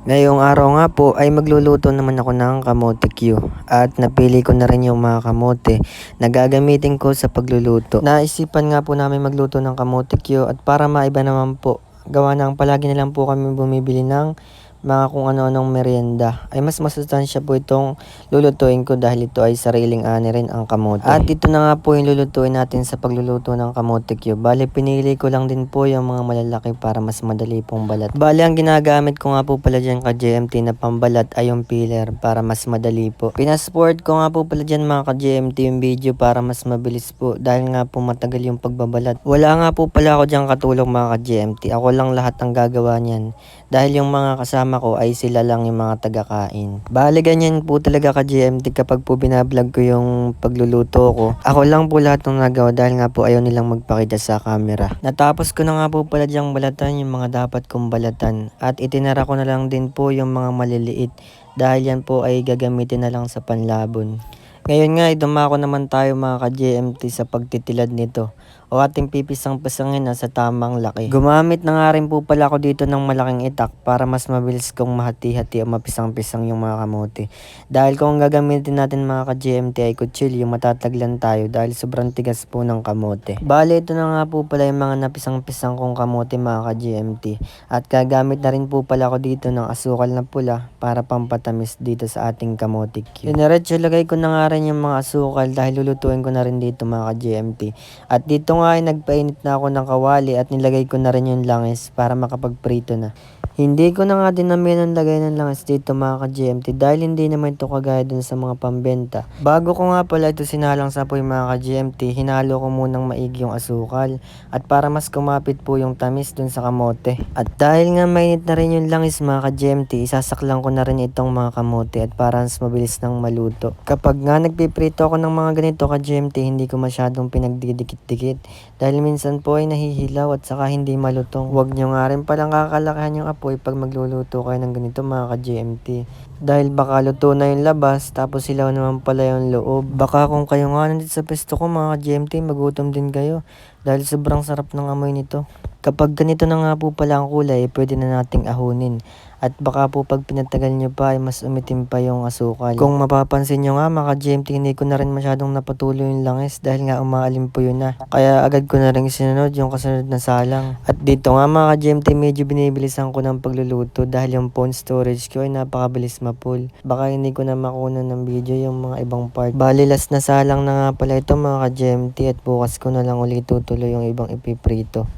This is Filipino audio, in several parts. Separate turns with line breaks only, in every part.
Ngayong araw nga po ay magluluto naman ako ng kamote Q at napili ko na rin yung mga kamote na gagamitin ko sa pagluluto. Naisipan nga po namin magluto ng kamote Q at para maiba naman po, gawa ng palagi na lang po kami bumibili ng mga kung ano-anong merienda ay mas masustansya po itong lulutuin ko dahil ito ay sariling ani rin ang kamote. At ito na nga po yung lulutuin natin sa pagluluto ng kamote cube. Bale pinili ko lang din po yung mga malalaki para mas madali pong balat. Bale ang ginagamit ko nga po pala dyan ka GMT na pambalat ay yung peeler para mas madali po. Pinasport ko nga po pala dyan mga ka GMT yung video para mas mabilis po dahil nga po matagal yung pagbabalat. Wala nga po pala ako dyan katulong mga ka GMT. Ako lang lahat ang gagawa niyan dahil yung mga kasama kasama ko ay sila lang yung mga taga-kain. Bale ganyan po talaga ka GMT kapag po binablog ko yung pagluluto ko. Ako lang po lahat ng nagawa dahil nga po ayaw nilang magpakita sa camera. Natapos ko na nga po pala diyang balatan yung mga dapat kong balatan at itinara ko na lang din po yung mga maliliit dahil yan po ay gagamitin na lang sa panlabon. Ngayon nga, dumako naman tayo mga ka-GMT sa pagtitilad nito o ating pipisang-pisangin na sa tamang laki. Gumamit na nga rin po pala ako dito ng malaking itak para mas mabilis kong mahati-hati o mapisang-pisang yung mga kamote. Dahil kung gagamitin natin mga ka-GMT ay kutsilyo, matataglan tayo dahil sobrang tigas po ng kamote. Bale, ito na nga po pala yung mga napisang-pisang kong kamote mga ka-GMT. At gagamit na rin po pala ako dito ng asukal na pula para pampatamis dito sa ating kamote cube. Dinerecho lagay ko na nga rin yung mga asukal dahil lulutuin ko na rin dito mga ka-GMT. At dito nga ay nagpainit na ako ng kawali at nilagay ko na rin yung langis para makapagprito na. Hindi ko na nga din namin ang lagay ng langis dito mga ka-GMT dahil hindi naman ito kagaya dun sa mga pambenta. Bago ko nga pala ito sinalang sa apoy mga ka-GMT, hinalo ko munang maigi yung asukal at para mas kumapit po yung tamis dun sa kamote. At dahil nga mainit na rin yung langis mga ka-GMT, isasaklang ko na rin itong mga kamote at para mas mabilis nang maluto. Kapag nga nagpiprito ako ng mga ganito ka-GMT, hindi ko masyadong pinagdidikit-dikit dahil minsan po ay nahihilaw at saka hindi malutong. Huwag nyo nga rin palang kakalakihan yung apoy apoy pag magluluto kayo ng ganito mga ka-GMT. Dahil baka luto na yung labas tapos silaw naman pala yung loob. Baka kung kayo nga nandito sa pesto ko mga GMT magutom din kayo dahil sobrang sarap ng amoy nito. Kapag ganito na nga po pala ang kulay, pwede na nating ahunin. At baka po pag pinatagal nyo pa ay mas umitim pa yung asukal. Kung mapapansin nyo nga mga GMT, hindi ko na rin masyadong napatuloy yung langis dahil nga umaalim po yun na. Kaya agad ko na rin sinunod yung kasunod na salang. At dito nga mga GMT, medyo binibilisan ko ng pagluluto dahil yung phone storage ko ay napakabilis mapul. Baka hindi ko na makuna ng video yung mga ibang part. Bali last na salang na nga pala ito mga GMT at bukas ko na lang ulit tutuloy yung ibang ipiprito.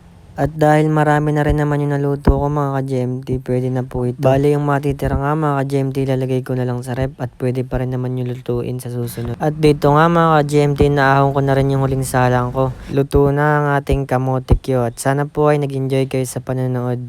At dahil marami na rin naman yung naluto ko mga ka-GMT, pwede na po ito. Bali yung matitira nga mga ka-GMT, lalagay ko na lang sa rep at pwede pa rin naman yung lutuin sa susunod. At dito nga mga ka-GMT, naahon ko na rin yung huling salang ko. Luto na ang ating kamote at sana po ay nag-enjoy kayo sa panonood.